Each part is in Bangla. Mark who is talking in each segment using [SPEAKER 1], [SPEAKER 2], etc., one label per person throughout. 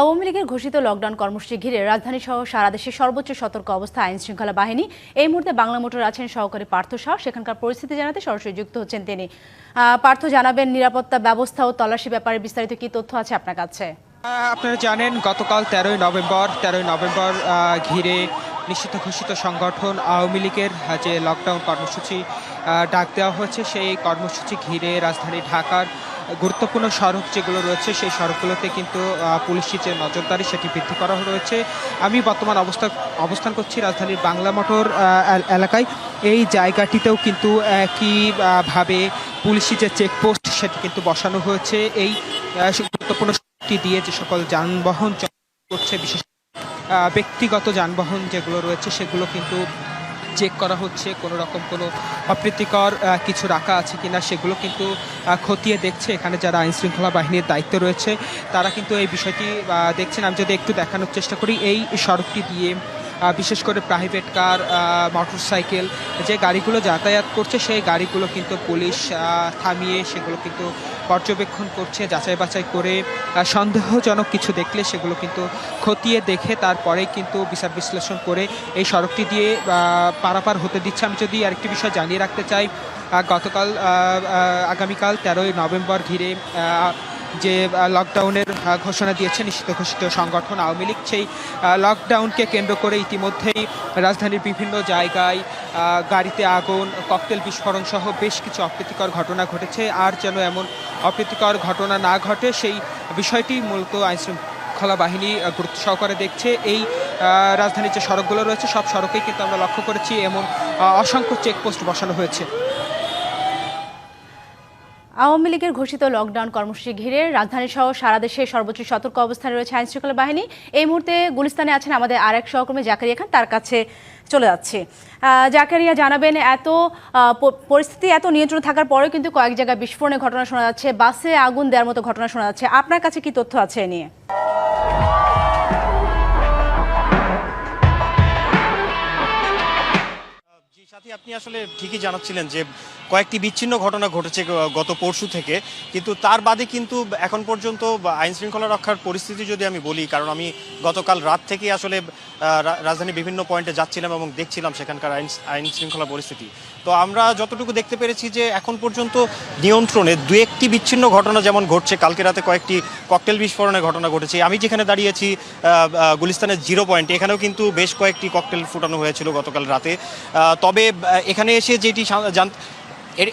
[SPEAKER 1] আওয়ামী লীগের ঘোষিত লকডাউন কর্মসূচি ঘিরে রাজধানী সহ সারা দেশে সর্বোচ্চ সতর্ক অবস্থা আইন শৃঙ্খলা বাহিনী। এই মুহূর্তে বাংলা মোটর আছেন সহকারী পার্থ শাহ। সেখানকার পরিস্থিতি জানাতে সরাসরি যুক্ত হচ্ছেন তিনি। পার্থ, জানাবেন নিরাপত্তা ব্যবস্থা ও তল্লাশি ব্যাপারে বিস্তারিত কি তথ্য আছে আপনার কাছে?
[SPEAKER 2] আপনারা জানেন, গতকাল তেরোই নভেম্বর তেরোই নভেম্বর ঘিরে নিষিদ্ধ ঘোষিত সংগঠন আওয়ামী লীগের যে লকডাউন কর্মসূচি ডাক দেওয়া হয়েছে, সেই কর্মসূচি ঘিরে রাজধানী ঢাকার গুরুত্বপূর্ণ সড়ক যেগুলো রয়েছে সেই সড়কগুলোতে কিন্তু আহ, পুলিশের যে নজরদারি সেটি বৃদ্ধি করা রয়েছে। আমি বর্তমান অবস্থা অবস্থান করছি রাজধানীর বাংলা মোটর এলাকায়। এই জায়গাটিতেও কিন্তু একইভাবে পুলিশি যে চেকপোস্ট সেটি কিন্তু বসানো হয়েছে। এই গুরুত্বপূর্ণ সড়কটি দিয়ে যে সকল যানবাহন করছে বিশেষ ব্যক্তিগত যানবাহন যেগুলো রয়েছে সেগুলো কিন্তু চেক করা হচ্ছে, কোনো রকম কোনো অপ্রীতিকর কিছু রাখা আছে কি না সেগুলো কিন্তু খতিয়ে দেখছে এখানে যারা আইনশৃঙ্খলা বাহিনীর দায়িত্ব রয়েছে, তারা কিন্তু এই বিষয়টি দেখছেন আমি যদি একটু দেখানোর চেষ্টা করি, এই সড়কটি দিয়ে বিশেষ করে প্রাইভেট কার মোটর সাইকেল যে গাড়িগুলো যাতায়াত করছে, সেই গাড়িগুলো কিন্তু পুলিশ থামিয়ে সেগুলো কিন্তু পর্যবেক্ষণ করছে, যাচাই বাছাই করে সন্দেহজনক কিছু দেখলে সেগুলো কিন্তু খতিয়ে দেখে তারপরে কিন্তু বিচার বিশ্লেষণ করে এই সড়কটি দিয়ে পারাপার হতে দিচ্ছে। আমি যদি আরেকটি বিষয় জানিয়ে রাখতে চাই গতকাল আগামীকাল তেরোই নভেম্বর ঘিরে যে লকডাউনের ঘোষণা দিয়েছে, নিষিদ্ধ ঘোষিত সংগঠন আওয়ামী লীগ, সেই লকডাউনকে কেন্দ্র করে ইতিমধ্যেই রাজধানীর বিভিন্ন জায়গায় গাড়িতে আগুন ককটেল বিস্ফোরণ সহ বেশ কিছু অপ্রীতিকর ঘটনা ঘটেছে। আর যেন এমন অপ্রীতিকর ঘটনা না ঘটে, সেই বিষয়টি মূলত আইন শৃঙ্খলা বাহিনী গুরুত্ব সহকারে দেখছে। এই রাজধানীর যে সড়কগুলো রয়েছে, সব সড়কেই কিন্তু আমরা লক্ষ্য করেছি, এমন অসংখ্য চেকপোস্ট বসানো হয়েছে।
[SPEAKER 1] আওয়ামী লীগের ঘোষিত লকডাউন কর্মসূচি ঘিরে রাজধানী সহ সারা দেশে সর্বোচ্চ সতর্ক অবস্থানে রয়েছে আইন শৃঙ্খলা বাহিনী। এই মুহূর্তে গুলিস্তানে আছেন আমাদের আরেক সহকর্মী জাকারিয়া খান, তার কাছে চলে যাচ্ছে। জাকারিয়া, জানাবেন এত পরিস্থিতি এত নিয়ন্ত্রণ থাকার পরে কিন্তু কয়েক জায়গায় বিস্ফোরণের ঘটনা শোনা যাচ্ছে, বাসে আগুন দেওয়ার মতো ঘটনা শোনা যাচ্ছে। আপনার কাছে কি তথ্য আছে এ নিয়ে?
[SPEAKER 3] সাথী আপনি আসলে ঠিকই জানাচ্ছিলেন যে কয়েকটি বিচ্ছিন্ন ঘটনা ঘটেছে গত পরশু থেকে। কিন্তু তার বাদে কিন্তু এখন পর্যন্ত আইন শৃঙ্খলা রক্ষার পরিস্থিতি যদি আমি বলি, কারণ আমি গতকাল রাত থেকে আসলে রাজধানীর বিভিন্ন পয়েন্টে যাচ্ছিলাম এবং দেখছিলাম সেখানকার আইন আইন শৃঙ্খলা পরিস্থিতি। তো আমরা যতটুকু দেখতে পেরেছি যে এখন পর্যন্ত নিয়ন্ত্রণে দু একটি বিচ্ছিন্ন ঘটনা যেমন ঘটছে, কালকে রাতে কয়েকটি ককটেল বিস্ফোরণের ঘটনা ঘটেছে। আমি যেখানে দাঁড়িয়েছি গুলিস্তানের জিরো পয়েন্টে, এখানেও কিন্তু বেশ কয়েকটি ককটেল ফুটানো হয়েছিল গতকাল রাতে। তবে এখানে এসে যেটি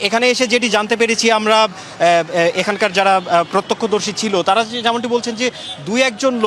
[SPEAKER 3] এখানে এসে যেটি জানতে পেরেছি আমরা এখানকার যারা প্রত্যক্ষদর্শী ছিল, তারা যেমনটি বলছেন যে দুই একজন